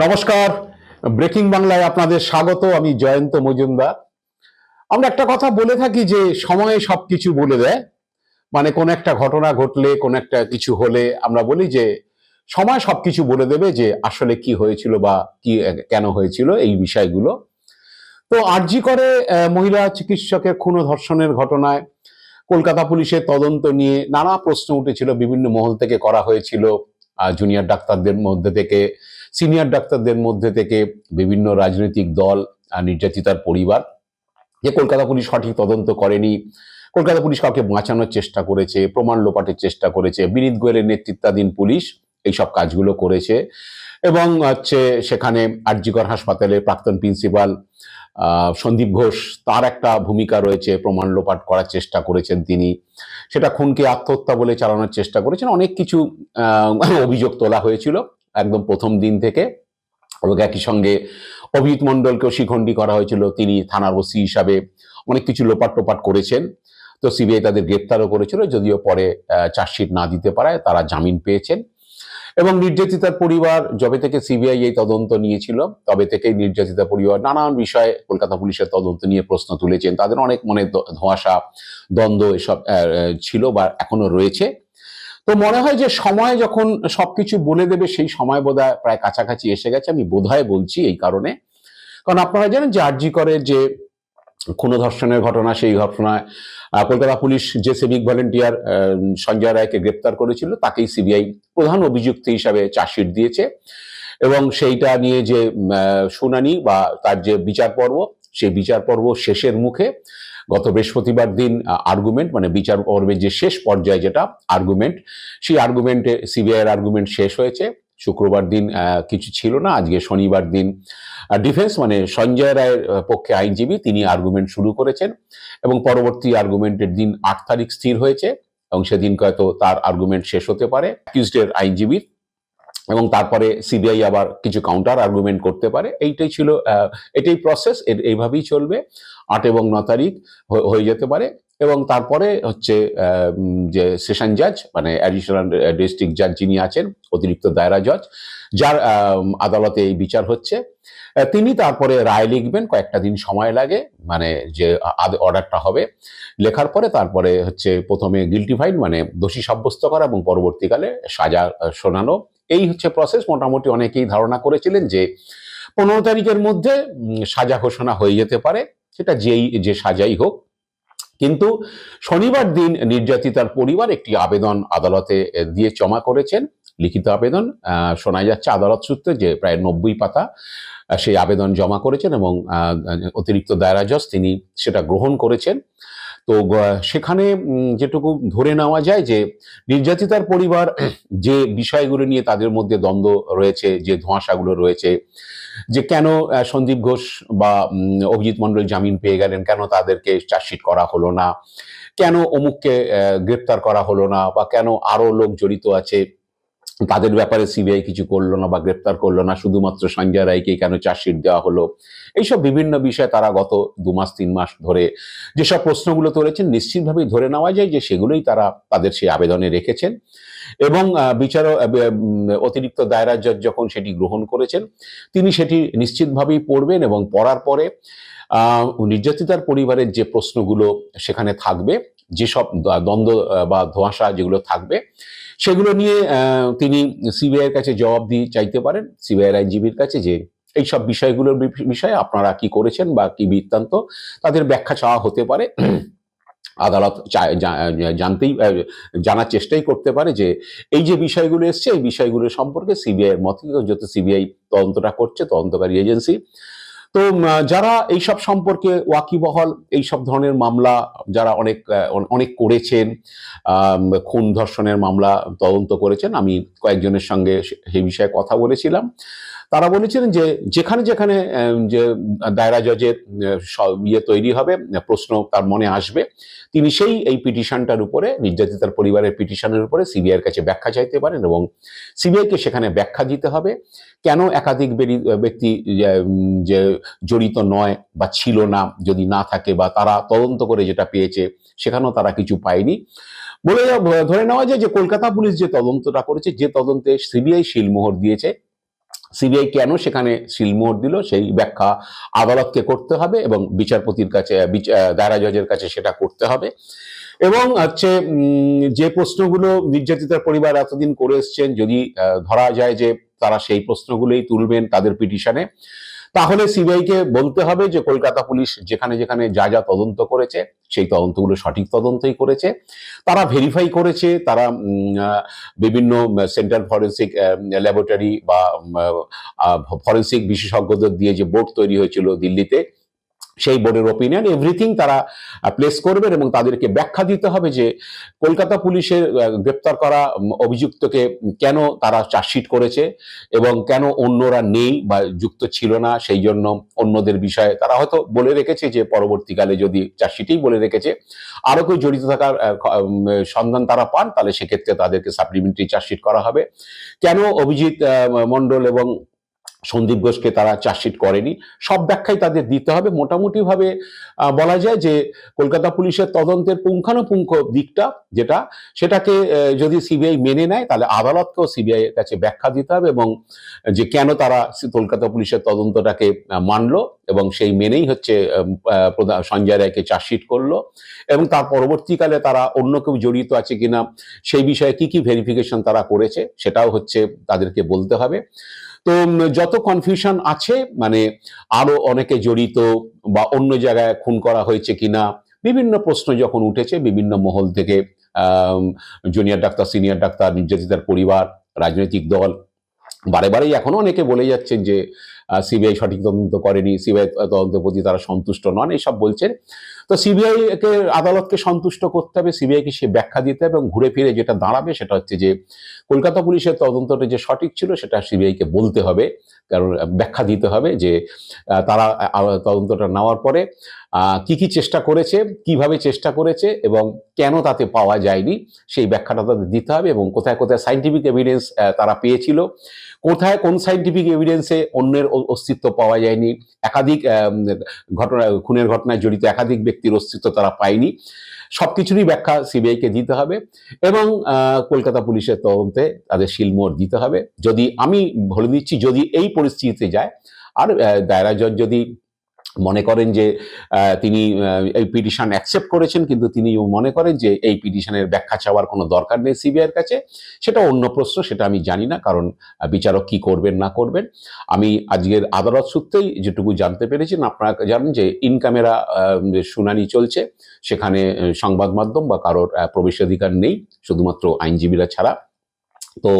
নমস্কার। ব্রেকিং বাংলায় আপনাদের স্বাগত, আমি জয়ন্ত মজুমদার। আমরা একটা কথা বলে থাকি যে, সময়ে সবকিছু বলে দেয়। মানে কোন একটা ঘটনা ঘটলে, কোন একটা কিছু হলে আমরা বলি যে, সময় সবকিছু বলে দেবে যে, আসলে কি হয়েছিল বা কি, কেন হয়েছিল এই বিষয়গুলো। তো আরজি করে মহিলা চিকিৎসকের খুন ধর্ষণের ঘটনায় কলকাতা পুলিশের তদন্ত নিয়ে নানা প্রশ্ন উঠেছিল, বিভিন্ন মহল থেকে করা হয়েছিল জুনিয়র ডাক্তারদের মধ্যে থেকে। সিনিয়র ডাক্তারদের মধ্যে থেকে বিভিন্ন রাজনৈতিক দল আর নির্যাতিতার পরিবার যে কলকাতা পুলিশ সঠিক তদন্ত করেনি, কলকাতা পুলিশ কাউকে বাঁচানোর চেষ্টা করেছে, প্রমাণ লোপাটের চেষ্টা করেছে, বিনীত গোয়েলের নেতৃত্বাধীন পুলিশ এইসব কাজগুলো করেছে এবং হচ্ছে সেখানে আরজিকর হাসপাতালে প্রাক্তন প্রিন্সিপাল সন্দীপ ঘোষ তার একটা ভূমিকা রয়েছে, প্রমাণ লোপাট করার চেষ্টা করেছেন তিনি। সেটা খুনকে আত্মহত্যা বলে চালানোর চেষ্টা করেছেন। অনেক কিছু অভিযোগ তোলা হয়েছিল। একদম প্রথম দিন থেকে এবং একই সঙ্গে অভিজিৎ মণ্ডলকেও শিখণ্ডী করা হয়েছিল। তিনি থানার ওসি হিসাবে অনেক কিছু লোপাট টোপাট করেছেন। তো সিবিআই তাদের গ্রেপ্তারও করেছিল, যদিও পরে চার্জশিট না দিতে পারায় তারা জামিন পেয়েছেন। এবং নির্যাতিতার পরিবার, যবে থেকে সিবিআই এই তদন্ত নিয়েছিল, তবে থেকেই নির্যাতিতা পরিবার নানান বিষয়ে কলকাতা পুলিশের তদন্ত নিয়ে প্রশ্ন তুলেছেন। তাদের অনেক মনে ধোঁয়াশা, দ্বন্দ্ব এসব ছিল বা এখনও রয়েছে। তো মনে হয় যে সময় যখন সবকিছু বলে দেবে, সেই সময় বোধহয় প্রায় কাছাকাছি এসে গেছে। আমি বোধহয় বলছি এই কারণে। কারণ আপনারা জানেন যে আরজি করে যে খুন ধর্ষণের ঘটনা, সেই ঘটনায় কলকাতা পুলিশ যে সিভিক ভলেন্টিয়ার সঞ্জয় রায়কে গ্রেপ্তার করেছিল, তাকেই সিবিআই প্রধান অভিযুক্ত হিসাবে চার্জশিট দিয়েছে। এবং সেইটা নিয়ে যে শুনানি বা তার যে বিচার পর্ব সেই বিচার পর্ব শেষের মুখে গত বৃহস্পতিবার দিন আর্গুমেন্ট মানে বিচার পর্বের যে শেষ পর্যায়ে যেটা আর্গুমেন্ট সেই আর্গুমেন্টে সিবিআই এর আর্গুমেন্ট শেষ হয়েছে। শুক্রবার দিন কিছু ছিল না। আজকে শনিবার দিন ডিফেন্স মানে সঞ্জয় রায়ের পক্ষে আইনজীবী, তিনি আর্গুমেন্ট শুরু করেছেন এবং পরবর্তী আর্গুমেন্টের দিন আট তারিখ স্থির হয়েছে এবং সেদিন হয়তো তার আর্গুমেন্ট শেষ হতে পারে। অ্যাকিউজডের আইনজীবীর এবং তারপরে সিবিআই আবার কিছু কাউন্টার আর্গুমেন্ট করতে পারে। এইটাই ছিল এটাই প্রসেস এইভাবেই চলবে। আট এবং ন তারিখ হয়ে যেতে পারে। এবং তারপরে হচ্ছে যে সেশন জাজ মানে অ্যাডিশনাল ডিস্ট্রিক্ট জাজ যিনি আছেন, অতিরিক্ত দায়রা জজ যার আদালতে এই বিচার হচ্ছে। তিনি তারপরে রায় লিখবেন, কয়েকটা দিন সময় লাগে মানে যে অর্ডারটা হবে। লেখার পরে তারপরে হচ্ছে প্রথমে গিলটি ফাইন মানে দোষী সাব্যস্ত করা এবং পরবর্তীকালে সাজা শোনানো। এই হচ্ছে প্রসেস মোটামুটি অনেকেই ধারণা করেছিলেন যে পনেরো তারিখের মধ্যে সাজা ঘোষণা হয়ে যেতে পারে। সেটা যেই, যে সাজাই হোক। কিন্তু শনিবার দিন নির্যাতিতার পরিবার একটি আবেদন আদালতে দিয়ে জমা করেছেন। লিখিত আবেদন শোনা যাচ্ছে আদালত সূত্রে যে প্রায় নব্বই পাতা সেই আবেদন জমা করেছেন এবং অতিরিক্ত দায়রা জজ তিনি সেটা গ্রহণ করেছেন। তো সেখানে যেটুকু ধরে নেওয়া যায় যে, নির্যাতিতার পরিবার যে বিষয়গুলো নিয়ে তাদের মধ্যে দ্বন্দ্ব রয়েছে, যে ধোঁয়াশাগুলো রয়েছে, যে কেন সন্দীপ ঘোষ বা অভিজিৎ মণ্ডল জামিন পেয়ে গেলেন, কেন তাদেরকে চার্জশিট করা হলো না, কেন অমুককে গ্রেপ্তার করা হলো না, বা কেন আরও লোক জড়িত আছে তাদের ব্যাপারে সিবিআই কিছু করল না বা গ্রেপ্তার করল না, শুধুমাত্র সঞ্জয় রায়কে কেন চার্জশিট দেওয়া হলো? এইসব বিভিন্ন বিষয়ে তারা গত দু মাস, তিন মাস ধরে যেসব প্রশ্নগুলো তুলেছেন, নিশ্চিতভাবেই ধরে নেওয়া যায় যে সেগুলোই তারা তাদের সেই আবেদনে রেখেছেন। এবং বিচার অতিরিক্ত দায়রা জজ যখন সেটি গ্রহণ করেছেন, তিনি সেটি নিশ্চিতভাবেই পড়বেন এবং পড়ার পরে নির্যাতিতার পরিবারের যে প্রশ্নগুলো সেখানে থাকবে যেসব দ্বন্দ্ব বা ধোঁয়াশা যেগুলো থাকবে, সেগুলো নিয়ে তিনি সিবিআই এর কাছে জবাব দিয়ে চাইতে পারেন সিবিআই আইনজীবীর কাছে যে এই সব বিষয়গুলোর বিষয়ে আপনারা কি করেছেন বা কি বৃত্তান্ত, তাদের ব্যাখ্যা চাওয়া হতে পারে। আদালত জানতেই জানার চেষ্টাই করতে পারে যে এই যে বিষয়গুলো এসছে, এই বিষয়গুলো সম্পর্কে সিবিআই এর মতে যত সিবিআই তদন্তটা করছে, তদন্তকারী এজেন্সি তো যারা এইসব সম্পর্কে ওয়াকিবহল এইসব ধরনের মামলা, যারা অনেক অনেক করেছেন খুন ধর্ষণের মামলা তদন্ত করেছেন, আমি কয়েকজনের সঙ্গে সেই বিষয়ে কথা বলেছিলাম। তারা বলেছিলেন যে যেখানে যেখানে যে দায়রা জজের ইয়ে তৈরি হবে, প্রশ্ন তার মনে আসবে, তিনি সেই, এই পিটিশনটার উপরে, নির্যাতিতার পরিবারের পিটিশনের উপরে সিবিআই এর কাছে ব্যাখ্যা চাইতে পারেন এবং সিবিআইকে সেখানে ব্যাখ্যা দিতে হবে। কেন একাধিক ব্যক্তি যে জড়িত নয় বা ছিল না, যদি না থাকে বা তারা তদন্ত করে যেটা পেয়েছে, সেখানেও তারা কিছু পায়নি। বলে, ধরে নেওয়া যায় যে কলকাতা পুলিশ যে তদন্তটা করেছে, যে তদন্তে সিবিআই শিলমোহর দিয়েছে সিবিআই কেন সেখানে সিলমোহর দিল? সেই ব্যাখ্যা আদালতকে করতে হবে এবং বিচারপতির কাছে দায়রা জজের কাছে সেটা করতে হবে। এবং হচ্ছে যে প্রশ্নগুলো নির্যাতিতার পরিবার এতদিন করে এসছেন, যদি ধরা যায় যে তারা সেই প্রশ্নগুলোই তুলবেন তাদের পিটিশনে তাহলে সিবিআইকে বলতে হবে যে কলকাতা পুলিশ যেখানে যেখানে যা যা তদন্ত করেছে, সেই তদন্তগুলো সঠিক তদন্তই করেছে। তারা ভেরিফাই করেছে, তারা বিভিন্ন সেন্ট্রাল ফরেন্সিক ল্যাবরেটরি বা ফরেন্সিক বিশেষজ্ঞদের দিয়ে যে বোর্ড তৈরি হয়েছিল দিল্লিতে সেই বোর্ডের ওপিনিয়ন এভরিথিং তারা প্লেস করবেন এবং তাদেরকে ব্যাখ্যা দিতে হবে যে কলকাতা পুলিশের গ্রেপ্তার করা অভিযুক্তকে কেন তারা চার্জশিট করেছে এবং কেন অন্যরা নেই বা যুক্ত ছিল না, সেই জন্য অন্যদের বিষয়ে তারা হয়তো বলে রেখেছে যে পরবর্তীকালে যদি চার্জশিটেই বলে রেখেছে। আরও কেউ জড়িত থাকার সন্ধান তারা পান, তাহলে সেক্ষেত্রে তাদেরকে সাপ্লিমেন্টারি চার্জশিট করা হবে। কেন অভিজিৎ মণ্ডল এবং সন্দীপ ঘোষকে তারা চার্জশিট করেনি। সব ব্যাখ্যাই তাদের দিতে হবে। মোটামুটিভাবে বলা যায় যে কলকাতা পুলিশের তদন্তের পুঙ্খানুপুঙ্খ দিকটা যেটা, সেটাকে যদি সিবিআই মেনে নেয়, তাহলে আদালতকেও সিবিআই কাছে ব্যাখ্যা দিতে হবে এবং যে কেন তারা কলকাতা পুলিশের তদন্তটাকে মানলো এবং সেই মেনেই হচ্ছে সঞ্জয় রায়কে চার্জশিট করল এবং তার পরবর্তীকালে তারা অন্য কেউ জড়িত আছে কিনা সেই বিষয়ে কি কি ভেরিফিকেশন তারা করেছে সেটাও হচ্ছে তাদেরকে বলতে হবে। তো যত কনফিউশন আছে মানে আরও অনেকে জড়িত বা অন্য জায়গায় খুন করা হয়েছে কিনা, বিভিন্ন প্রশ্ন যখন উঠেছে, বিভিন্ন মহল থেকে জুনিয়র ডাক্তার সিনিয়র ডাক্তার, নির্যাতিতার পরিবার, রাজনৈতিক দল, বারে বারেই এখনও অনেকে বলে যাচ্ছেন যে সিবিআই সঠিক তদন্ত করেনি সিবিআই তদন্তের প্রতি তারা সন্তুষ্ট নন এইসব বলছেন। তো সিবিআই কে, আদালতকে সন্তুষ্ট করতে হবে সিবিআই কে সে ব্যাখ্যা দিতে হবে এবং ঘুরে ফিরে যেটা দাঁড়াবে সেটা হচ্ছে যে, কলকাতা পুলিশের তদন্তটা যে সঠিক ছিল সেটা সিবিআই কে বলতে হবে, কারণ ব্যাখ্যা দিতে হবে যে তারা তদন্তটা নেওয়ার পরে কি কি চেষ্টা করেছে, কীভাবে চেষ্টা করেছে এবং কেন তাতে পাওয়া যায়নি, সেই ব্যাখ্যাটা তাদের দিতে হবে এবং কোথায় কোথায় সাইন্টিফিক এভিডেন্স তারা পেয়েছিল, কোথায় কোন সাইন্টিফিক এভিডেন্সে অন্যের অস্তিত্ব পাওয়া যায়নি, একাধিক ঘটনা, খুনের ঘটনায় জড়িত একাধিক ব্যক্তির অস্তিত্ব তারা পায়নি সব কিছুরই ব্যাখ্যা সিবিআইকে দিতে হবে এবং কলকাতা পুলিশের তদন্তে তাদের শিলমোহর দিতে হবে। যদি আমি বলে দিচ্ছি, যদি এই পরিস্থিতিতে যায়, আর দায়রা জজ যদি মনে করেন যে তিনি এই পিটিশন অ্যাকসেপ্ট করেছেন, কিন্তু তিনি মনে করেন যে, এই পিটিশনের ব্যাখ্যা চাওয়ার কোনো দরকার নেই সিবিআইয়ের কাছে। সেটা অন্য প্রশ্ন, সেটা আমি জানি না, কারণ বিচারক কি করবেন, না করবেন। আমি আজকের আদালত সূত্রেই যেটুকু জানতে পেরেছি আপনারা জানেন যে, ইন ক্যামেরা শুনানি চলছে, সেখানে সংবাদ মাধ্যম বা কারোর প্রবেশাধিকার নেই, শুধুমাত্র আইনজীবীরা ছাড়া। তো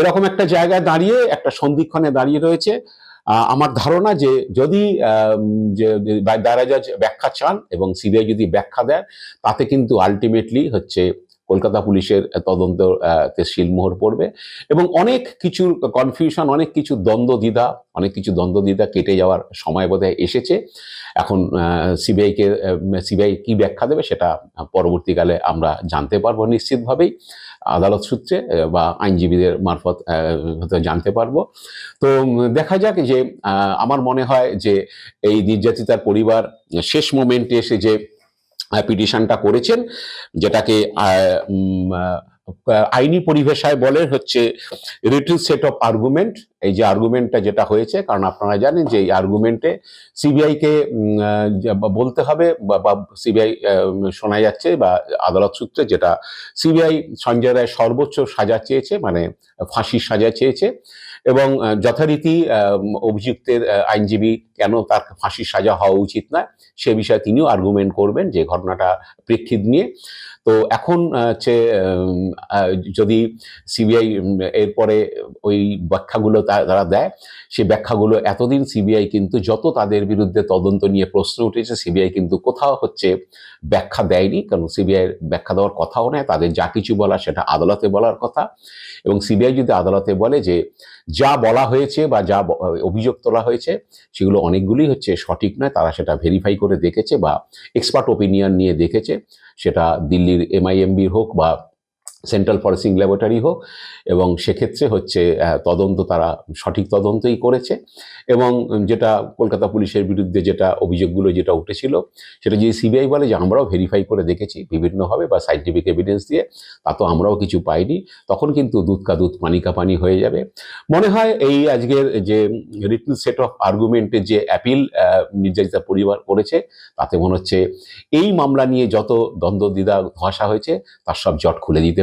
এরকম একটা জায়গায় দাঁড়িয়ে, একটা সন্ধিক্ষণে দাঁড়িয়ে রয়েছে। আমার ধারণা যে যদি দায়রা ব্যাখ্যা চান এবং সিবিআই যদি ব্যাখ্যা দেয়, তাতে কিন্তু আলটিমেটলি হচ্ছে কলকাতা পুলিশের তদন্ত শিলমোহর পড়বে। এবং অনেক কিছুর কনফিউশন অনেক কিছু দ্বন্দ্ব দ্বিধা অনেক কিছু দ্বন্দ্ব দ্বিধা কেটে যাওয়ার সময় বোধহয় এসেছে। এখন সিবিআইকে সিবিআই কি ব্যাখ্যা দেবে সেটা পরবর্তীকালে আমরা জানতে পারব নিশ্চিতভাবেই। আদালত সূত্রে বা আইনজীবীদের মারফত জানতে পারব। তো দেখা যাক যে আমার মনে হয় যে এই নির্যাতিতার পরিবার শেষ মোমেন্টে এসে যে পিটিশনটা করেছেন যেটাকে আইনি পরিভাষায় বলে হচ্ছে রিটিল সেট অফ আর্গুমেন্ট। এই যে আর্গুমেন্টটা যেটা হয়েছে কারণ আপনারা জানেন যে এই আর্গুমেন্টে সিবিআই কে উম, আহ, যে- বা বলতে হবে বা সিবিআই শোনা যাচ্ছে বা আদালত সূত্রে যেটা সিবিআই সঞ্জয় রায় সর্বোচ্চ সাজা চেয়েছে মানে ফাঁসির সাজা চেয়েছে। এবং যথারীতি অভিযুক্তের আইনজীবী কেন তার ফাঁসির সাজা হওয়া উচিত নয়, সে বিষয়ে তিনিও আর্গুমেন্ট করবেন যে ঘটনাটা প্রেক্ষিত নিয়ে। তো এখন হচ্ছে যদি সিবিআই এরপরে ওই ব্যাখ্যাগুলো তারা দেয়, সেই ব্যাখ্যাগুলো এতদিন সিবিআই কিন্তু যত তাদের বিরুদ্ধে তদন্ত নিয়ে প্রশ্ন উঠেছে সিবিআই কিন্তু কোথাও হচ্ছে ব্যাখ্যা দেয়নি, কারণ সিবিআই ব্যাখ্যা দেওয়ার কথাও নয়, তাদের যা কিছু বলা সেটা আদালতে বলার কথা। এবং সিবিআই যদি আদালতে বলে যে যা বলা হয়েছে বা যা অভিযোগ তোলা হয়েছে, সেগুলো অনেকগুলি হচ্ছে সঠিক নয়, তারা সেটা ভেরিফাই করে দেখেছে বা এক্সপার্ট ওপিনিয়ন নিয়ে দেখেছে, সেটা দিল্লির এমআইএমবির হোক বা সেন্ট্রাল ফরেন্সিক ল্যাবরেটরি হোক এবং সেক্ষেত্রে হচ্ছে তদন্ত তারা সঠিক তদন্তই করেছে এবং যেটা কলকাতা পুলিশের বিরুদ্ধে যেটা অভিযোগগুলো যেটা উঠেছিল, সেটা যদি সিবিআই বলে যে আমরাও ভেরিফাই করে দেখেছি বিভিন্নভাবে বা সাইন্টিফিক এভিডেন্স দিয়ে, তা তো আমরাও কিছু পাইনি, তখন কিন্তু দুধ কা দুধ, পানি কা পানি হয়ে যাবে। মনে হয় এই আজকের যে রিটেন সেট অফ আর্গুমেন্টের যে অ্যাপিল নির্যাতিতা পরিবার করেছে, তাতে মনে হচ্ছে এই মামলা নিয়ে যত দ্বন্দ্ব দ্বিধা ধসা হয়েছে, তার সব জট খুলে দিতে